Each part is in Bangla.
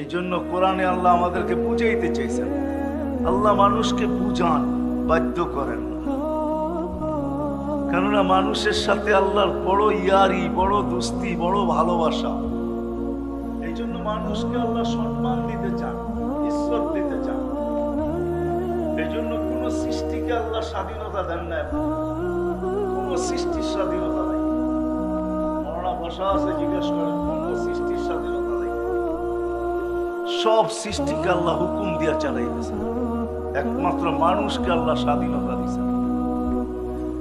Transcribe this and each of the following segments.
এই জন্য কোরআনে আল্লাহ আমাদেরকে বুঝাইতে চাইছেন। আল্লাহ মানুষকে বুঝান, বাধ্য করেন কেননা মানুষের সাথে আল্লাহর বড় ইয়ারি, বড় দুস্তি, বড় ভালোবাসা। এই জন্য মানুষকে আল্লাহ সম্মান দিতে চান, ঈশ্বর দিতে চান। এই জন্য কোন সৃষ্টিকে আল্লাহ স্বাধীনতা দেন না কোন সৃষ্টির স্বাধীনতা নেই। মরণা ভাষা আছে, জিজ্ঞেস করেন, কোন সৃষ্টির স্বাধীনতা সব সৃষ্টিকে আল্লাহ হুকুম দিয়া চালাইতেছে। একমাত্র মানুষকে আল্লাহ স্বাধীনতা দিয়েছেন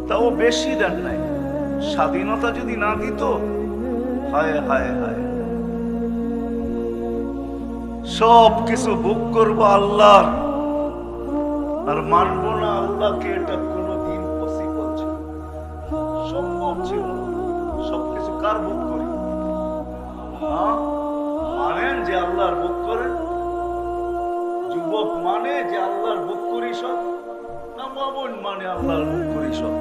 তাও বেশি দেন নাই। স্বাধীনতা যদি না দিত, হায় হায় হায়। সব কিছু ভোগ করব আল্লাহর। আর মানবো না আল্লাহকে, এটা কোনোদিন পসিবল ছিল সম্ভব ছিল। সবকিছু কার ভোগ করি? হ্যাঁ? মানেন যে আল্লাহর ভোগ করেন? যুবক মানে যে আল্লাহর ভোগ করি সব? না মামুন মানে আল্লাহর ভোগ করি সব?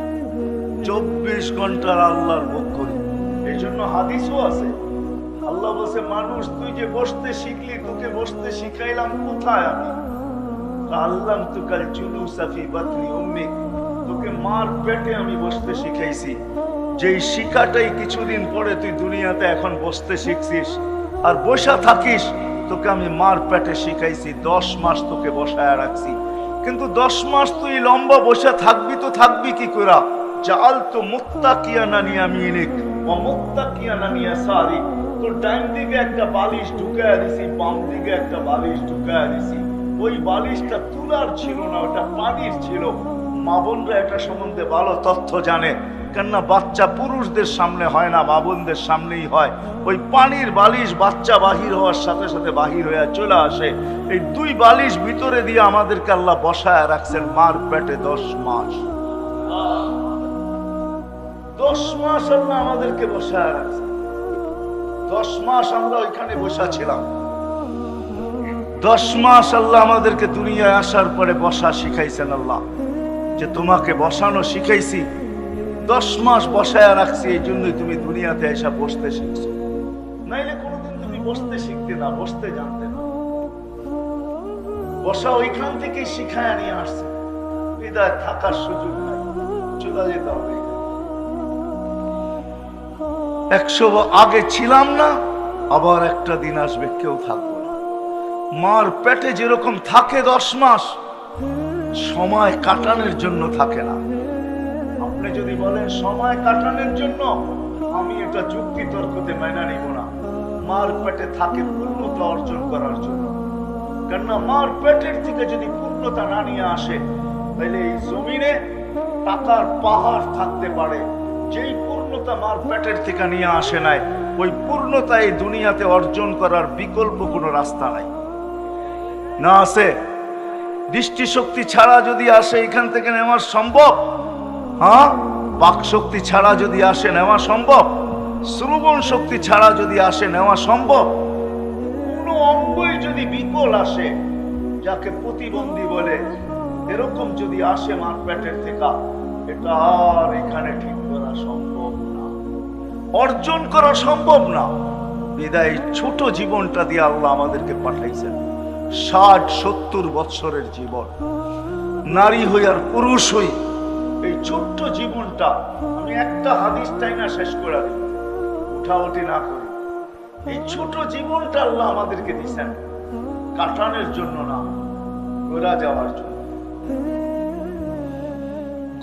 চব্বিশ ঘণ্টার আল্লাহর ভোগ করি। এই জন্য হাদিসও আছে। আল্লাহ বলছে, মানুষ তুই যে বসতে শিখলি, তোকে বসতে শিখাইলাম কোথায় আমি? আল্লাহ তুকাল চুলু সাফি বাতনি উম্মিক তোকে মার পেটে আমি বসতে শিখাইছি। যেই শিখাটাই কিছুদিন পরে তুই দুনিয়াতে এখন বসতে শিখছিস আর বসা থাকিস, তোকে আমি মার পেটে শিখাইছি, দশ মাস তোকে বসায় রাখছি। কিন্তু দশ মাস তুই লম্বা বসে থাকবি তো থাকবি কি করা জাল তো মুক্তা কিয়া না নিয়ে আমি এনিক ও মুক্তা কিয়া নিয়ে সারি তোর ডাইন দিকে একটা বালিশ ঢুকায় দিছি, বাম দিকে একটা বালিশ ঢুকায় দিছি। ওই বালিশটা তুলার ছিল না, ওটা পানির ছিল। মা বোনরা এটা সম্বন্ধে ভালো তথ্য জানে। কেননা বাচ্চা পুরুষদের সামনে হয় না, মা বোনদের সামনেই হয়। ওই পানির বালিশ বাচ্চা বাহির হওয়ার সাথে সাথে বাহির হয়ে চলে আসে। এই দুই বালিশ ভিতরে দিয়ে আমাদেরকে আল্লাহ বসায় রাখছেন মার পেটে দশ মাস। দশ মাস আল্লাহ আমাদেরকে বসায় রাখছেন। দশ মাস আমরা ওইখানে বসা ছিলাম দশ মাস আল্লাহ আমাদেরকে দুনিয়ায় আসার পরে বসা শিখাইছেন আল্লাহ। যে তোমাকে বসানো শিখাইছি, দশ মাস বসায় রাখছি, এই জন্যই তুমি দুনিয়াতে এসে বসতে শিখছো। নাইলে কোনোদিন তুমি বসতে শিখতে না, বসতে জানতে না। বসা ওইখান থেকেই শিখায় নিয়ে আসছে। হৃদয় থাকার সুযোগ নাই, চলে যেতে হবে। একশো আগে ছিলাম না, আবার একটা দিন আসবে, কেউ থাকব না। মার পেটে যেরকম থাকে দশ মাস সময় কাটানোর জন্য থাকে না। আপনি যদি বলেন, সময় কাটানোর জন্য, আমি এটা যুক্তি তর্কতে মেনে নিব না। মার পেটে থাকে পূর্ণতা অর্জন করার জন্য। কেননা মার পেটের থেকে যদি পূর্ণতা না নিয়ে আসে, তাহলে এই জমিনে টাকার পাহাড় থাকতে পারে। যেই পূর্ণতা মার পেটের থেকে নিয়ে আসে নাই, ওই পূর্ণতা এই দুনিয়াতে অর্জন করার বিকল্প কোনো রাস্তা নাই। না আছে? দৃষ্টিশক্তি ছাড়া যদি আসে, এখান থেকে নেওয়া সম্ভব? হ্যাঁ? বাক শক্তি ছাড়া যদি আসে, নেওয়া সম্ভব? শ্রবণ শক্তি ছাড়া যদি আসে, নেওয়া সম্ভব? কোনো অঙ্গই যদি বিকল আসে, যাকে প্রতিবন্ধী বলে, এরকম যদি আসে মার পেটের থেকে, এটা আর এখানে ঠিক করা সম্ভব না। অর্জন করা সম্ভব না। বিদায়, ছোট জীবনটা দিয়ে আল্লাহ আমাদেরকে পাঠাইছেন। ষাট, সত্তর বৎসরের জীবন। নারী হই আর পুরুষ হই, এই ছোট্ট জীবনটা আমি একটা হাদিস টাই না শেষ করে দিই উঠাউটি না করি। এই ছোট জীবনটা আল্লাহ আমাদেরকে দিচ্ছেন কাটানোর জন্য না গোরা যাওয়ার জন্য।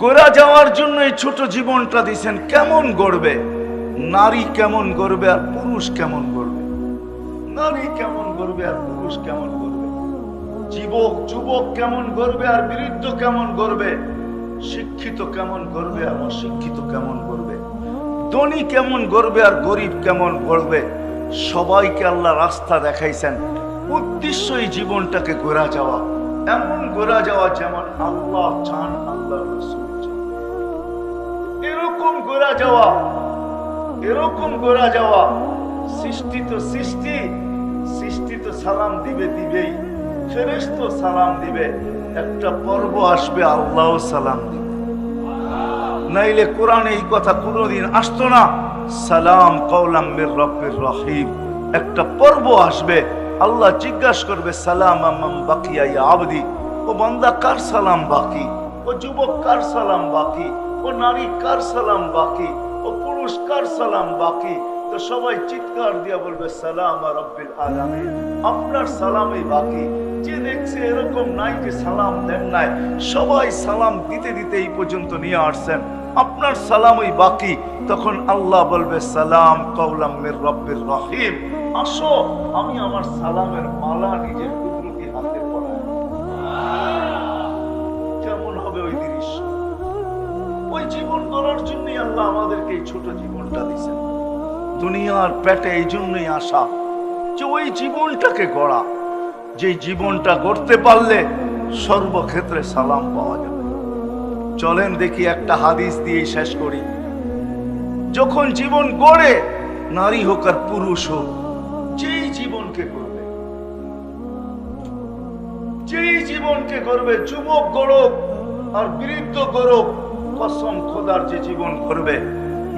গোরা যাওয়ার জন্য এই ছোট জীবনটা দিছেন, কেমন গড়বে? নারী কেমন গড়বে আর পুরুষ কেমন গড়বে? নারী কেমন গড়বে আর পুরুষ কেমন গড়বে? যুবক যুবক কেমন করবে আর বৃদ্ধ কেমন করবে শিক্ষিত কেমন করবে আর অশিক্ষিত কেমন করবে ধনী কেমন গড়বে আর গরিব কেমন গড়বে সবাইকে আল্লাহ রাস্তা দেখাইছেন। উদ্দেশ্য এই জীবনটাকে গোরা যাওয়া। এমন গোরা যাওয়া যেমন আল্লাহ চান আল্লাহ এরকম গোরা যাওয়া, এরকম গোরা যাওয়া। সৃষ্টি তো সৃষ্টি সৃষ্টি তো সালাম দিবে দিবেই। সালাম দিবে, একটা পর্ব আসবে আল্লাহ সালাম দিবে। নাইলে কোরআনে এই কথা কোনোদিন আসতো না, সালাম কৌলাম রহিম। একটা পর্ব আসবে, আল্লাহ জিজ্ঞাসা করবে, সালাম আম্মাম বাকিয়া আবদি। ও বান্দা, কার সালাম বাকি? ও যুবক, কার সালাম বাকি? ও নারী, কার সালাম বাকি? ও পুরুষ, কার সালাম বাকি? তো সবাই চিৎকার দিয়া বলবে, সালাম আর রব্বিল আলামিন। আপনার সালামই বাকি। যে দেখছে এরকম নাই যে সালাম দেন নাই, সবাই সালাম দিতে দিতে এই পর্যন্ত নিয়ে আসছেন। আপনার সালামই বাকি। তখন আল্লাহ বলবে, সালাম কৌলাম রব্বির রহিম। আসো, আমি আমার সালামের মালা নিজের কুদরতি হাতে কেমন হবে ওই দৃশ্য। ওই জীবন গড়ার জন্যই আল্লাহ আমাদেরকে এই ছোট জীবনটা দিয়েছেন। দুনিয়ার পেটে এই জন্যই আসা যে ওই জীবনটাকে গড়া। যে জীবনটা গড়তে পারলে সর্বক্ষেত্রে সালাম পাওয়া যাবে। চলেন দেখি একটা হাদিস দিয়ে শেষ করি। যখন জীবন গড়ে, নারী হোক আর পুরুষ হোক, যেই জীবনকে করবে যেই জীবনকে করবে যুবক গড়ক আর বৃদ্ধ গড়ক, কসম খোদার যে জীবন করবে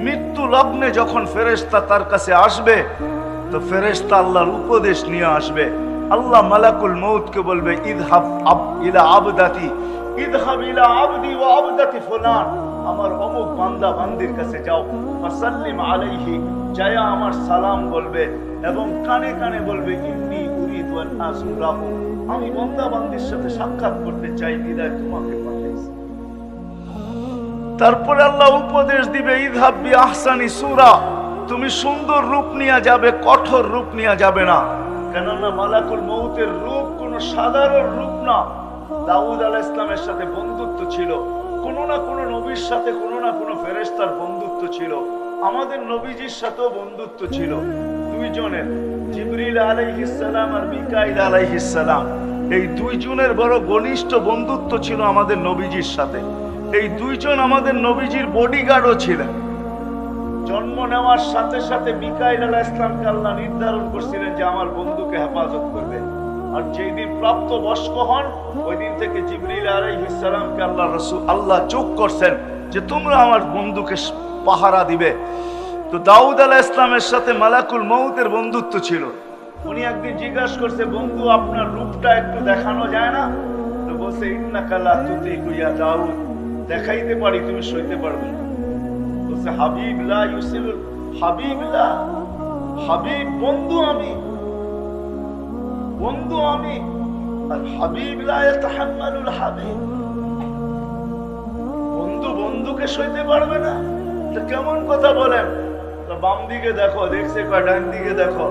মৃত্যু লগ্নে যখন ফেরেশতা তার কাছে আসবে, তো ফেরেশতা আল্লাহর উপদেশ নিয়ে আসবে। আল্লাহ মালাকুল মৌতকে বলবে ইদহাব ইলা আবদাতি ইদহাব ইলা আবদি ওয়া আবদাতি ফুলান। আমার অমুক বান্দা বান্দির কাছে যাও, ফাসাল্লিম আলাইহি জায়া আমার সালাম বলবে এবং কানে কানে বলবে, ইন্নি উরিদু আন আজুরাহু। আমি বান্দা বান্দির সাথে সাক্ষাৎ করতে চাই, বিদায় তোমাকে পাঠাইছি। তারপরে আল্লাহ উপদেশ দিবে ইদহাব্বি আহসানি সুরা, তুমি সুন্দর রূপ নিয়ে যাবে, কঠোর রূপ নিয়ে যাবে না। কেননা মালাকুল মৌতের রূপ কোনো সাধারণ রূপ না। দাউদ আলাহ ইসলামের সাথে বন্ধুত্ব ছিল। কোনো না কোনো নবীর সাথে কোনো না কোনো ফেরেস্তার বন্ধুত্ব ছিল। আমাদের নবীজির সাথেও বন্ধুত্ব ছিল। দুইজনের, জিবরিল আলাইহিসসালাম আর মিকাইল আলাইহিসসালাম এই দুইজনের বড় ঘনিষ্ঠ বন্ধুত্ব ছিল আমাদের নবীজির সাথে। এই দুইজন আমাদের নবীজির বডিগার্ডও ছিলেন। নেওয়ার সাথে সাথে মিকাইল আলাহ ইসলামকে আল্লাহ নির্ধারণ করছিলেন যে আমার বন্ধুকে হেফাজত করবে। আর যেই দিন প্রাপ্ত বয়স্ক হন, ওই দিন থেকে জিবরিল আলাইহিস সালামকে আল্লাহ রসুল আল্লাহ যোগ করছেন যে তোমরা আমার বন্ধুকে পাহারা দিবে। তো দাউদ আলাহ ইসলামের সাথে মালাকুল মৌতের বন্ধুত্ব ছিল। উনি একদিন জিজ্ঞাসা করছে, বন্ধু, আপনার রূপটা একটু দেখানো যায় না? তো বলছে ইন্নাকাল্লাহ তুতি কুইয়া দাউদ। দেখাইতে পারি, তুমি সইতে পারবে না। কেমন কথা বলেন? বাম দিকে দেখো, দেখছে ডান দিকে দেখো।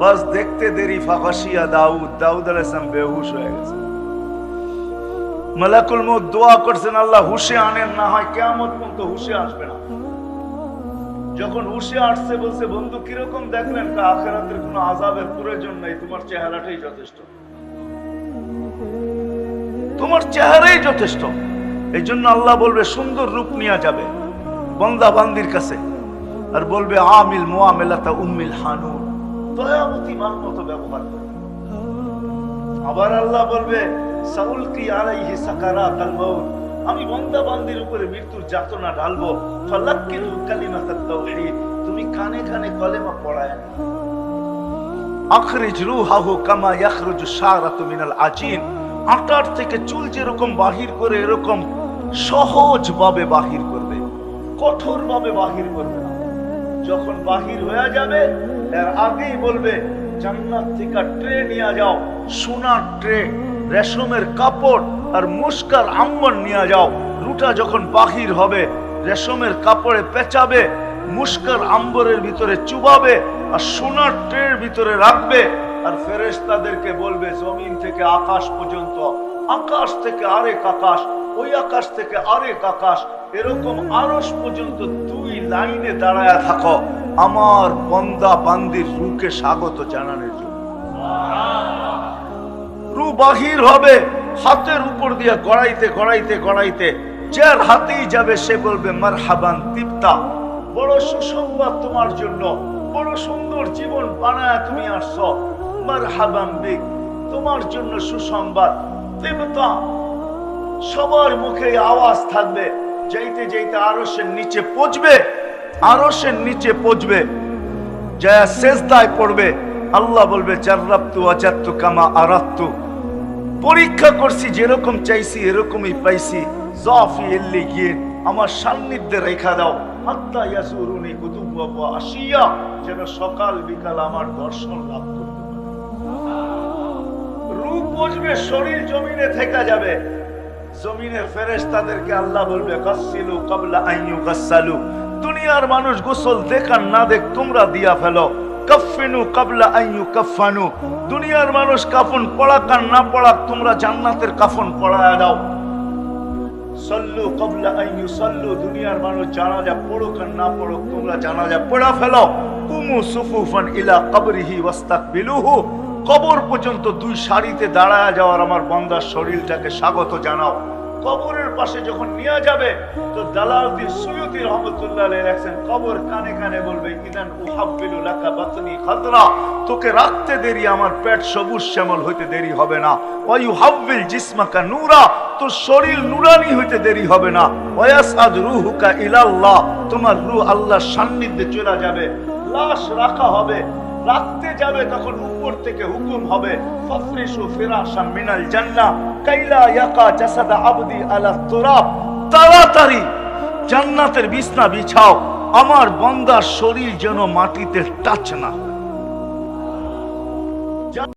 বাস দেখতে দেরি, ফাঁকাশিয়া দাউদ দাউদ আলাইসলাম বেহুশ হয়ে গেছে। মালাকুল দোয়া করছেন, আল্লাহ হুশে আনেন, না হয় কেমন পর্যন্ত হুশে আসবে না। যখন হুশে আসছে বলছে, বন্ধু, কীরকম দেখলেন আখেরাতের কোনো আজাবের প্রয়োজন নাই? তোমার চেহারাটাই যথেষ্ট। তোমার চেহারাই যথেষ্ট। এই জন্য আল্লাহ বলবে, সুন্দর রূপ নিয়ে যাবে বন্দা বান্দির কাছে। আর বলবে, আমিল মোয়ামেলাতা উম্মিল হানুন। দয়াবতী মার মতো ব্যবহার আবার আল্লাহ বলবে, সাউলকি আলাইহি সাকারাতাল মাউত। আমি বন্দা বান্দির উপরে মৃত্যুর যাতনা ঢালবো। তুমি কানে কানে কলেমা পড়ায় না। বাহির করে, এরকম সহজ ভাবে বাহির করবে। কঠোর ভাবে বাহির করবে যখন বাহির হয়ে যাবে আগেই বলবে, জান্নাত থেকে ট্রে নিয়ে যাও। সোনার ট্রে রেশমের কাপড় আর মুস্কার আম্বর নিয়ে যাও। রুটা যখন বাহির হবে, রেশমের কাপড়ে পেঁচাবে, মুস্কার আম্বরের ভিতরে চুবাবে আর সোনার ট্রের ভিতরে রাখবে। আর ফেরেশতাদেরকে বলবে, জমিন থেকে আকাশ পর্যন্ত, আকাশ থেকে আরেক আকাশ, ওই আকাশ থেকে আরেক আকাশ, এরকম আরস পর্যন্ত দুই লাইনে দাঁড়ায় থাকো। আমার বন্দা বান্দির রুকে স্বাগত জানানোর জন্য। বাহির হবে। হাতের উপর দিয়ে গড়াইতে গড়াইতে গড়াইতে যার হাতেই যাবে সে বলবে মার হাবান তিপ্তা, বড় সুসংবাদ তোমার জন্য। বড় সুন্দর জীবন বানায় তুমি আসছো। মার হাবান বিক তোমার জন্য সুসংবাদ। তিপ্তা, সবার মুখে আওয়াজ থাকবে। যাইতে যাইতে আরসের নিচে পচবে আরসের নিচে পচবে যা শেষদায় পড়বে। আল্লাহ বলবে চার্রাপ্তু আজাত্তু কামা আরাত্তু পরীক্ষা করছি, যেরকম চাইছি, এরকমই পাইছি। জফি এল্লি গিয়ে আমার সান্নিধ্যে রেখা দাও। হাত্তা ইয়াসুরুনি কুতুব আসিয়া যেন সকাল বিকাল আমার দর্শন লাভ করতে পারে। রূপ বসবে, শরীর জমিনে থেকে যাবে। জমিনের ফেরেশ তাদেরকে আল্লাহ বলবে, গাসসিলু কাবলা আইয়ু গাসসালু দুনিয়ার মানুষ গোসল দেখান না দেখ, তোমরা দিয়া ফেলো। কাফিনু কাবলা আইয়ু কাফানু দুনিয়ার মানুষ কাফন পড়াক আর না পড়াক, তোমরা জান্নাতের কাফন পড়ায় দাও। সল্লু কবলা আইয়ু সল্লু দুনিয়ার মানুষ জানাজা পড়ুক আর না পড়ুক, তোমরা জানাজা পড়া ফেলো। কুমু সুফুফান ইলা কবরিহি ওয়াস্তাকবিলুহু। কবর পর্যন্ত দুই সারিতে দাঁড়ায় যাওয়ার আমার বন্দার শরীরটাকে স্বাগত জানাও। কবরের পাশে যখন নিয়ে যাবে, তো দালাউদ্দিন সুয়ুতি রহমতুল্লাহ লেখছেন কবর কানে কানে বলবে, ইদান উহাব্বিলু লাকা বাতনি খাদরা। তোকে রাখতে দেরি, আমার পেট সবুজ শ্যামল হইতে দেরি হবে না। ওয়ায়ু হাব্বিল জিসমাকা নূরা। তোর শরীর নুরানি হইতে দেরি হবে না। ওয়াসাদ রুহুকা ইলাল্লাহ। তোমার রূহ আল্লাহর সান্নিধ্যে চলে যাবে। লাশ রাখা হবে। রাখতে যাবে তখন উপর থেকে হুকুম হবে, ফাফরিশু ফিরাশাম মিনাল জান্নাহ কাইলা ইয়াকা আবদি আলা তুরাব তাড়াতাড়ি জান্নাতের বিছনা বিছাও, আমার বন্দার শরীর যেন মাটিতে টাচ না।